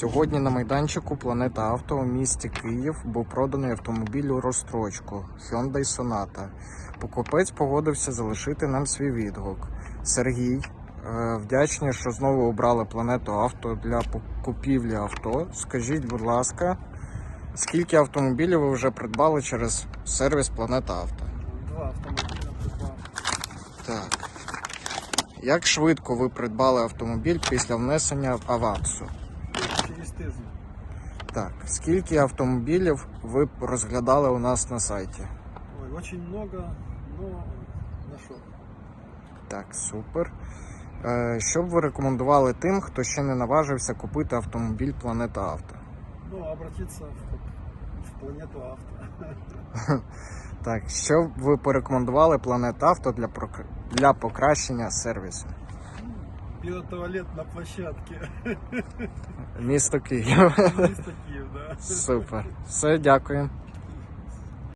Сьогодні на майданчику Планета Авто у місті Київ був проданий автомобіль у розстрочку Hyundai Sonata. Покупець погодився залишити нам свій відгук. Сергій, е, вдячні, що знову обрали планету авто для купівлі авто. Скажіть, будь ласка, скільки автомобілів ви вже придбали через сервіс Планета Авто? Два автомобиля придбав. Так. Як швидко ви придбали автомобіль після внесення авансу? Тиждень. Так, скільки автомобілів ви розглядали у нас на сайті? Ой, очень много, но нашел. Так, супер. Е, Що б ви рекомендували тим, хто ще не наважився купити автомобіль Планета Авто? Ну, обратиться в, в планету авто. Так, що б ви порекомендували Планета Авто для, прок- для покращення сервісу? Биотуалет на площадке. Місто Київ. Місто Київ, да. Супер. Все, дякую.